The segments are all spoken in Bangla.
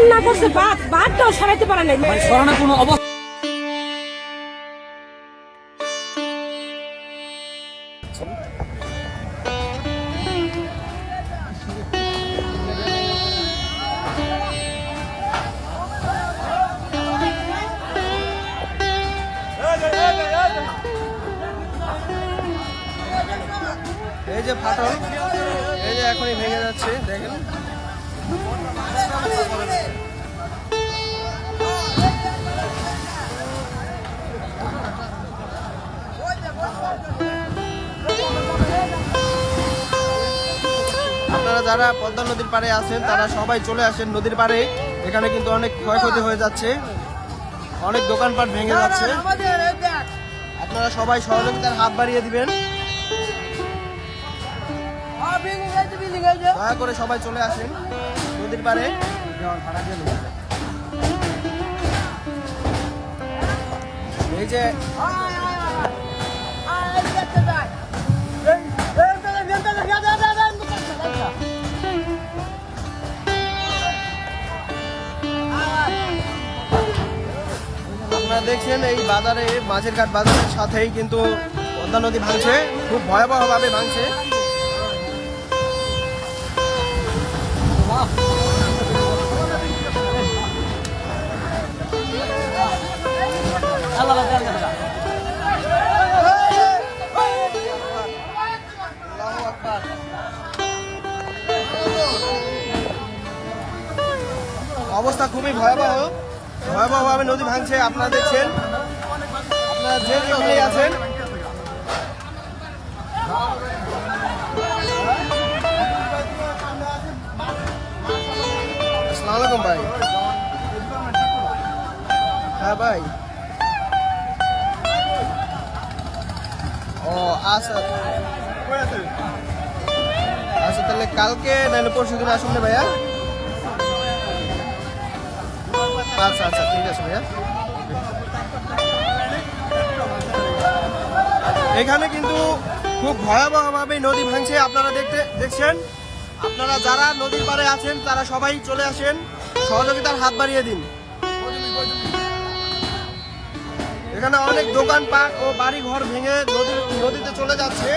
কান্না করছে বাদ বাদটাও সরাইতে পারে নাই। সরানো সরানোর কোনো অবস্থা। আপনারা যারা পদ্মা নদীর পাড়ে আছেন তারা সবাই চলে আসেন নদীর পাড়ে। এখানে কিন্তু অনেক ক্ষয়ক্ষতি হয়ে যাচ্ছে। অনেক দোকানপাট ভেঙে যাচ্ছে। আপনারা সবাই সহযোগিতার হাত বাড়িয়ে দিবেন। দয়া করে সবাই চলে আসেন নদীর পাড়ে। এই যে আপনারা দেখছেন, এই বাজারে মাঝের ঘাট বাজারের সাথেই কিন্তু পদ্মা নদী ভাঙছে। খুব ভয়াবহভাবে ভাঙছে। অবস্থা খুবই ভয়াবহ। ভয়াবহভাবে নদী ভাঙছে, আপনারা দেখছেন। আপনারা যে যেখানেই আছেন ভাই। হ্যাঁ ভাই। ও আচ্ছা। আচ্ছা তাহলে কালকে নাহলে পরশু দিন আসুন না ভাইয়া? আচ্ছা আচ্ছা ঠিক আছে ভাইয়া। এখানে কিন্তু খুব ভয়াবহভাবে নদী ভাঙছে, আপনারা দেখতে দেখছেন? আপনারা যারা নদীর পাড়ে আছেন, তারা সবাই চলে আসেন, সহযোগিতার হাত বাড়িয়ে দিন। এখানে অনেক দোকানপাট ও বাড়ি ঘর ভেঙে নদী, নদীতে চলে যাচ্ছে।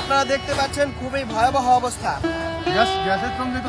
আপনারা দেখতে পাচ্ছেন খুবই ভয়াবহ অবস্থা। গ্যাস, গ্যাসের সঙ্গে তো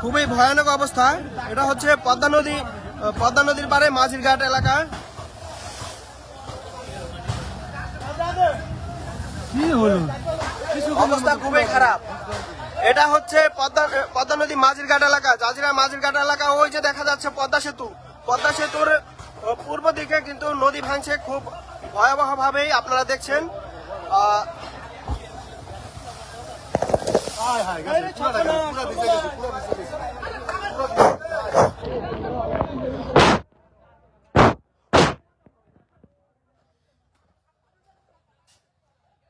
খুবই ভয়ানক অবস্থা। এটা হচ্ছে পদ্মা নদী পদ্মা নদীর পারে মাঝির ঘাট এলাকা অবস্থা খুবই খারাপ। এটা হচ্ছে পদ্মা পদ্মা নদী মাঝির ঘাট এলাকা। জাজিরা মাঝির ঘাট এলাকা ওই যে দেখা যাচ্ছে পদ্মা সেতু। পদ্মা সেতুর পূর্ব দিকে কিন্তু নদী ভাঙছে খুব ভয়াবহ ভাবেই আপনারা দেখছেন। আহ,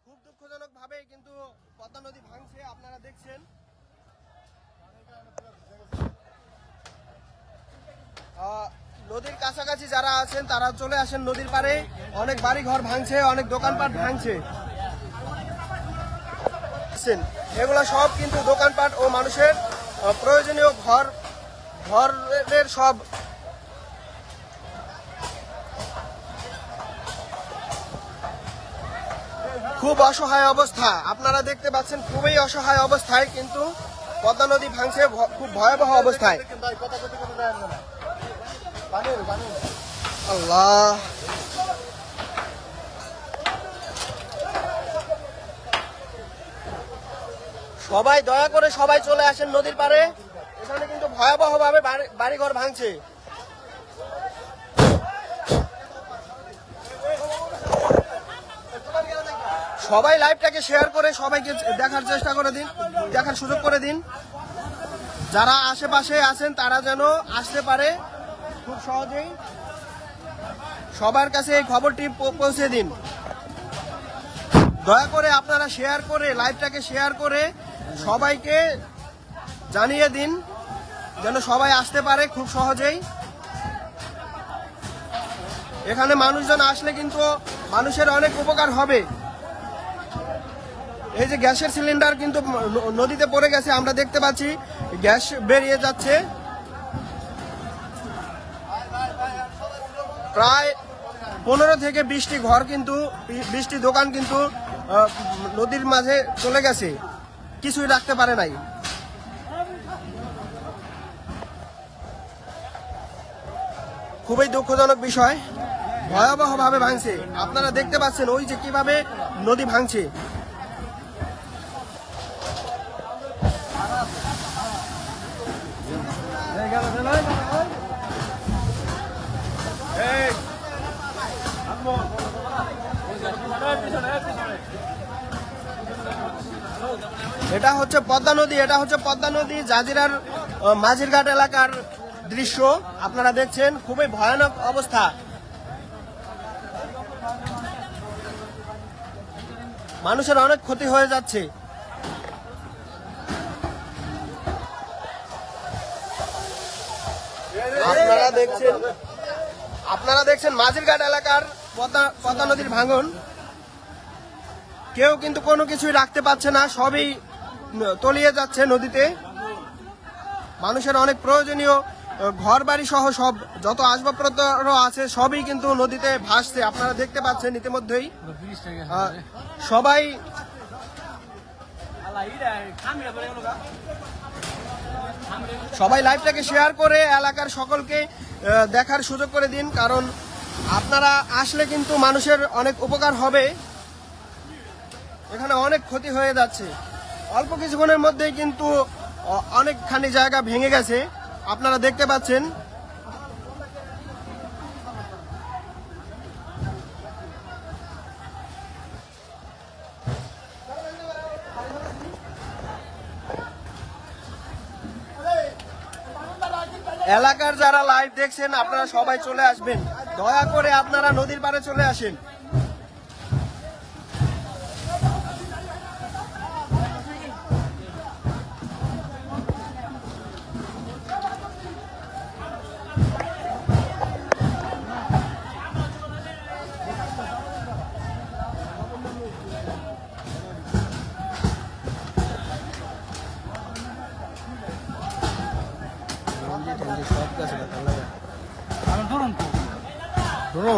খুব দুঃখজনক ভাবে কিন্তু পদ্মা নদী ভাঙছে আপনারা দেখছেন। নদীর কাছাকাছি যারা আছেন তারা চলে আসেন নদীর পারে অনেক বাড়ি ঘর ভাঙছে অনেক দোকানপাট ভাঙছে। আছেন। এগুলো সব কিন্তু দোকানপাট ও মানুষের প্রয়োজনীয় ঘর ঘরের সব। খুব অসহায় অবস্থা। আপনারা দেখতে পাচ্ছেন খুবই অসহায় অবস্থায় কিন্তু পদ্মা নদী ভাঙছে খুব ভয়াবহ অবস্থায়। আল্লাহ। সবাই দয়া করে সবাই চলে আসেন নদীর পাড়ে। এখানে কিন্তু ভয়াবহ ভাবে বাড়িঘর ভাঙছে। সবাই লাইভটাকে শেয়ার করে সবাইকে দেখার চেষ্টা করে দিন, দেখার সুযোগ করে দিন। যারা আশেপাশে আছেন, তারা যেন আসতে পারে খুব সহজেই। সবার কাছে এই খবরটি পৌঁছে দিন। দয়া করে আপনারা শেয়ার করে, লাইভটাকে শেয়ার করে সবাইকে জানিয়ে দিন যেন সবাই আসতে পারে খুব সহজেই। এখানে মানুষজন আসলে কিন্তু মানুষের অনেক উপকার হবে। এই যে গ্যাসের সিলিন্ডার কিন্তু নদীতে পড়ে গেছে, আমরা দেখতে পাচ্ছি গ্যাস বেরিয়ে যাচ্ছে। প্রায় পনেরো থেকে বিশটি ঘর কিন্তু বিশটি দোকান কিন্তু নদীর মাঝে চলে গেছে। কিছুই রাখতে পারে নাই। খুবই দুঃখজনক বিষয়। ভয়াবহভাবে ভাঙছে। আপনারা দেখতে পাচ্ছেন ওই যে কীভাবে নদী ভাঙছে। এটা হচ্ছে পদ্মা নদী, এটা হচ্ছে পদ্মা নদী, জাজিরার মাঝিরঘাট এলাকার দৃশ্য। আপনারা দেখছেন, খুবই ভয়ানক অবস্থা। মানুষের অনেক ক্ষতি হয়ে যাচ্ছে। আপনারা দেখছেন আপনারা দেখছেন মাঝিরঘাট এলাকার পদ্মা পদ্মা নদীর ভাঙন। কেউ কিন্তু কোনো কিছুই রাখতে পারছে না, সবই তলিয়ে যাচ্ছে নদীতে। মানুষের অনেক প্রয়োজনীয় ঘর বাড়ি সহ সব যত আসবাবপত্র আছে, সবই কিন্তু নদীতে ভাসছে। আপনারা দেখতে পাচ্ছেন ইতিমধ্যেই। সবাই সবাই লাইভটাকে শেয়ার করে এলাকার সকলকে দেখার সুযোগ করে দিন, কারণ আপনারা আসলে কিন্তু মানুষের অনেক উপকার হবে। এখানে অনেক ক্ষতি হয়ে যাচ্ছে। অল্প কিছুক্ষণের মধ্যে কিন্তু অনেকখানি জায়গা ভেঙে গেছে। আপনারা দেখতে পাচ্ছেন। এলাকার যারা লাইভ দেখছেন, আপনারা সবাই চলে আসবেন। দয়া করে আপনারা নদীর পাড়ে চলে আসেন।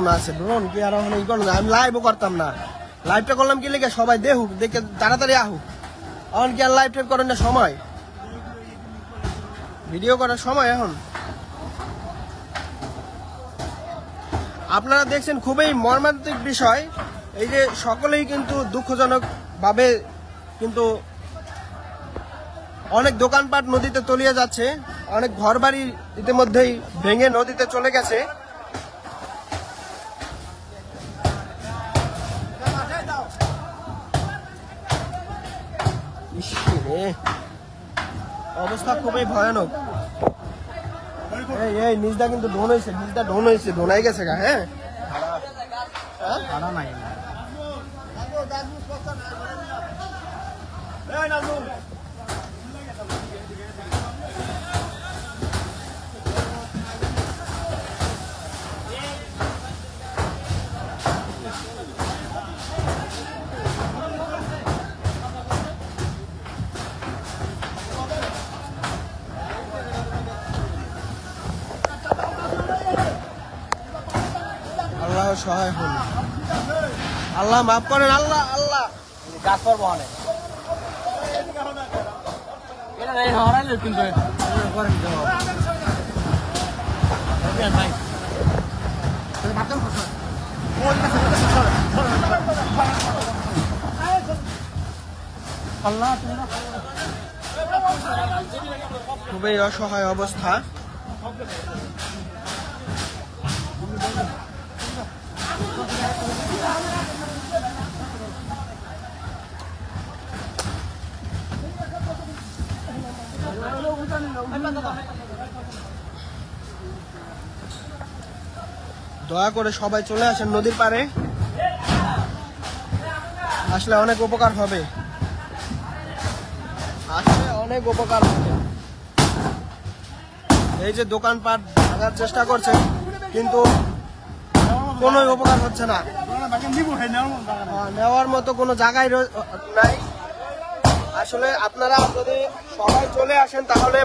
ড্রোন আছে ড্রোন কি আর না আমি লাইভও করতাম না। লাইভটা করলাম কি লেগে? সবাই দেখে তাড়াতাড়ি আহুক। এখন কি আর লাইভ করেন না সময়? ভিডিও করার সময় এখন। আপনারা দেখছেন খুবই মর্মান্তিক বিষয়। এই যে সকলেই কিন্তু দুঃখজনক ভাবে কিন্তু অনেক দোকানপাট নদীতে তলিয়ে যাচ্ছে, অনেক ঘরবাড়ি ইতিমধ্যেই ভেঙে নদীতে চলে গেছে। অবস্থা খুবই ভয়ানক। এই এই নিজটা কিন্তু ডোন হয়েছে নিজটা ডোন হয়েছে ডোনাই গেছে গা হ্যাঁ? আল্লাহ সহায় হন আল্লাহ মাফ করেন আল্লাহ আল্লাহ। কাজ করব অনেক। হরাইলে কিন্তু করেন তো। ভাই আল্লাহ খুবই অসহায় অবস্থা। দয়া করে সবাই চলে আসেন নদীর পাড়ে। আসলে অনেক উপকার হবে। আসলে অনেক উপকার হবে। এই যে দোকানপাট ভাঙার চেষ্টা করছে, কিন্তু কোনো উপকার হচ্ছে না। নেওয়ার মতো কোনো জায়গায় নাই। আসলে আপনারা যদি সবাই চলে আসেন, তাহলে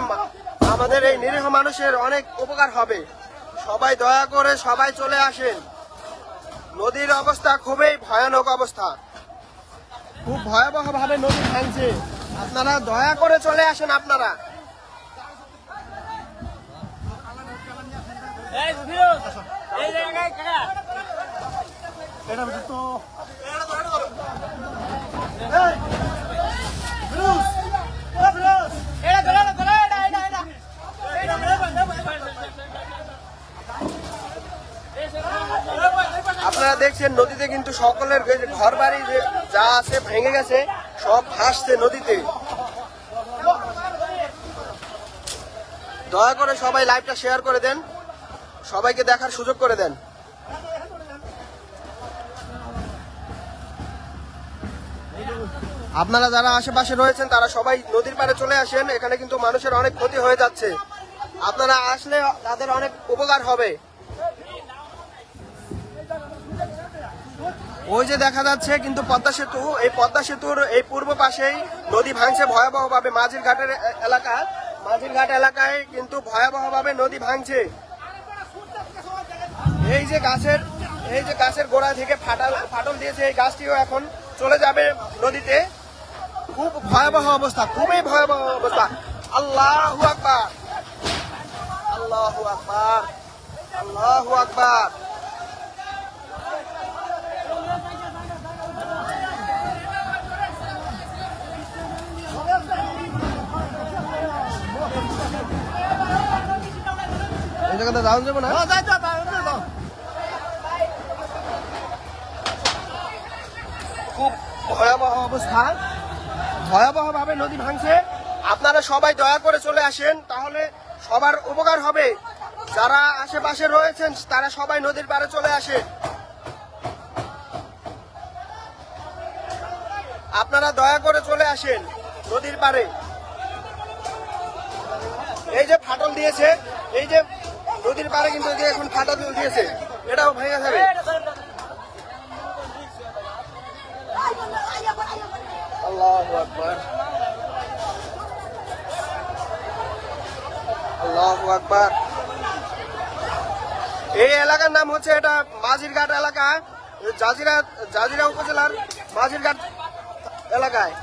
আমাদের এই নিরীহ মানুষের অনেক উপকার হবে। সবাই দয়া করে সবাই চলে আসেন। নদীর অবস্থা খুবই ভয়ানক অবস্থা। খুব ভয়াবহ ভাবে নদী ভাঙছে। আপনারা দয়া করে চলে আসেন আপনারা। এই জায়গায় কাকা এটা ধরে না ধরে এটা এটা এটা আপনারা দেখছেন নদীতে কিন্তু সকলের ঘর বাড়ি যা আছে ভেঙে গেছে, সব ভাসছে নদীতে। দয়া করে সবাই লাইভটা শেয়ার করে দেন। সবাইকে দেখার সুযোগ করে দেন। আপনারা যারা আশেপাশে রয়েছেন, তারা সবাই নদীর পাড়ে চলে আসেন। এখানে কিন্তু মানুষের অনেক ক্ষতি হয়ে যাচ্ছে। আপনারা আসলে তাদের অনেক উপকার হবে। ওই যে দেখা যাচ্ছে কিন্তু পদ্মা সেতু, এই পদ্মা সেতুর এই পূর্ব পাশেই নদী ভাঙছে ভয়াবহভাবে মাঝির ঘাটের এলাকা। মাঝির ঘাট এলাকায় কিন্তু ভয়াবহভাবে নদী ভাঙছে। এই যে গাছের, এই যে গাছের গোড়া থেকে ফাটাল, ফাটল দিয়েছে এই গাছটিও এখন চলে যাবে নদীতে। খুব ভয়াবহ অবস্থা, খুবই ভয়াবহ অবস্থা। আল্লাহু আকবার। আল্লাহু আকবার। আল্লাহু আকবার। জায়গাতে যাওয়া যাবে না? খুব ভয়াবহ অবস্থা। ভয়াবহ ভাবে নদী ভাঙছে। আপনারা সবাই দয়া করে চলে আসেন তাহলে সবার উপকার হবে। যারা আশেপাশে রয়েছেন তারা সবাই নদীর পাড়ে চলে আসে আপনারা দয়া করে চলে আসেন নদীর পাড়ে। এই যে ফাটল দিয়েছে এই যে নদীর পাড়ে কিন্তু এখন ফাটল দিয়েছে, এটাও ভেঙে যাবে। এই এলাকার নাম হচ্ছে এটা মাঝিরঘাট এলাকা। জাজিরা জাজিরা উপজেলার মাঝিরঘাট এলাকায়।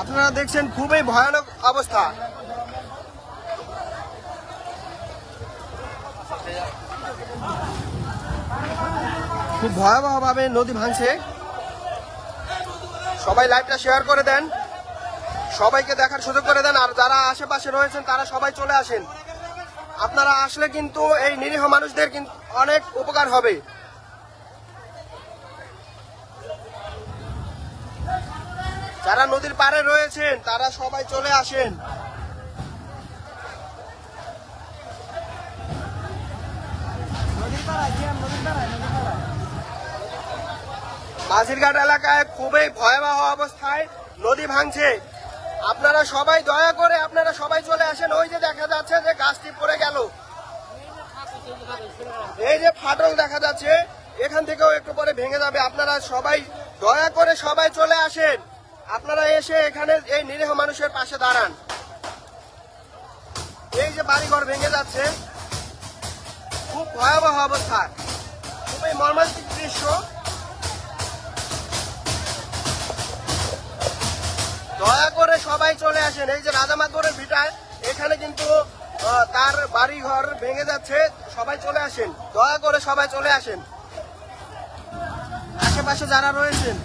আপনারা দেখছেন খুবই ভয়ানক অবস্থা। খুব ভয়াবহ ভাবে নদী ভাঙছে। সবাই লাইভটা শেয়ার করে দেন। সবাইকে দেখার সুযোগ করে দেন। আর যারা আশেপাশে রয়েছেন, তারা সবাই চলে আসেন। আপনারা আসলে কিন্তু এই নিরীহ মানুষদের কিন্তু অনেক উপকার হবে। যারা নদীর পাড়ে রয়েছেন, তারা সবাই চলে আসেন। মাঝিরঘাট এলাকায় খুবই ভয়াবহ অবস্থায় নদী ভাঙছে। আপনারা সবাই দয়া করে আপনারা সবাই চলে আসেন। ওই যে দেখা যাচ্ছে যে গাছটি পড়ে গেল। এই যে ফাটল দেখা যাচ্ছে, এখান থেকেও একটু পরে ভেঙে যাবে। আপনারা সবাই দয়া করে সবাই চলে আসেন। আপনারা এসে এখানে এই নিরীহ মানুষের পাশে দাঁড়ান। এই যে বাড়িঘর ভেঙে যাচ্ছে। খুব ভয়াবহ অবস্থা। খুবই মর্মান্তিক দৃশ্য। সবাই চলে আসেন। এই যে রাজামাতবরের ভিটায়, এখানে কিন্তু তার বাড়ি ঘর ভেঙে যাচ্ছে। সবাই চলে আসেন। দয়া করে সবাই চলে আসেন। আশেপাশে যারা রয়েছেন।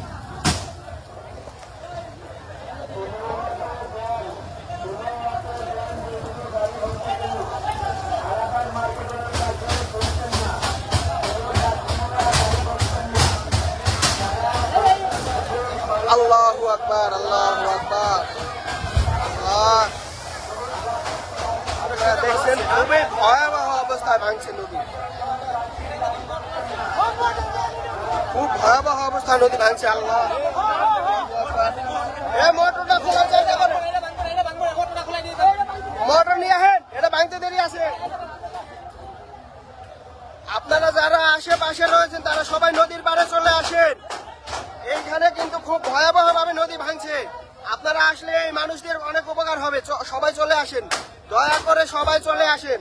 অবস্থায় ভাঙছে নদী। খুব ভয়াবহ অবস্থায় নদী ভাঙছে, আল্লাহ। মোটর নিয়ে আসেন, এটা ভাঙতে দেরি আছে। আপনারা যারা আশেপাশে রয়েছেন, তারা সবাই নদীর পাড়ে চলে আসেন। এইখানে কিন্তু খুব ভয়াবহ ভাবে নদী ভাঙছে। আপনারা আসলে এই মানুষদের অনেক উপকার হবে। সবাই চলে আসেন। দয়া করে সবাই চলে আসেন।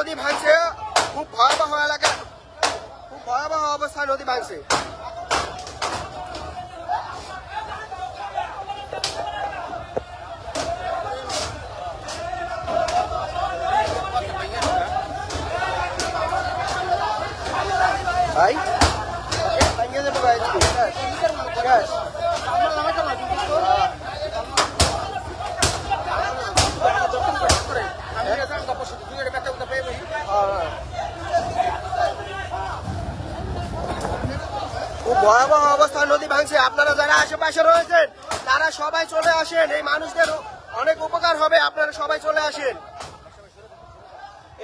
নদী ভাঙছে খুব ভয়াবহ এলাকা খুব ভয়াবহ অবস্থায় নদী ভাঙছে ভাই ভাঙিয়ে দেবো ভাই গ্যাস খুব ভয়াবহ অবস্থা, নদী ভাঙছে। আপনারা যারা আশেপাশে রয়েছেন, তারা সবাই চলে আসেন। এই মানুষদের অনেক উপকার হবে, আপনারা সবাই চলে আসেন।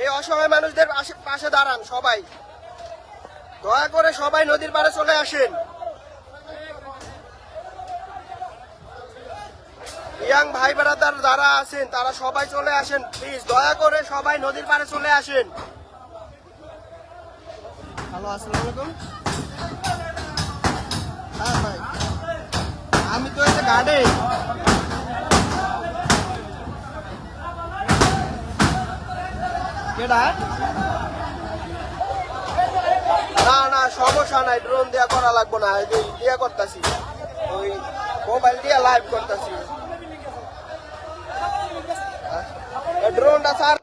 এই অসহায় মানুষদের পাশে দাঁড়ান সবাই। দয়া করে সবাই নদীর পাড়ে চলে আসেন। ইয়াং ভাই বেড়াদার যারা আছেন, তারা সবাই চলে আসেন প্লিজ দয়া করে সবাই নদীর পাড়ে চলে আসেন। হ্যালো, আসসালামু আলাইকুম। গাড়ি। না না, সমস্যা নাই ড্রোন দিয়া করা লাগবো না দিয়া করতেছি, ওই মোবাইল দিয়া লাইভ করতেছি। ড্রোনটা স্যার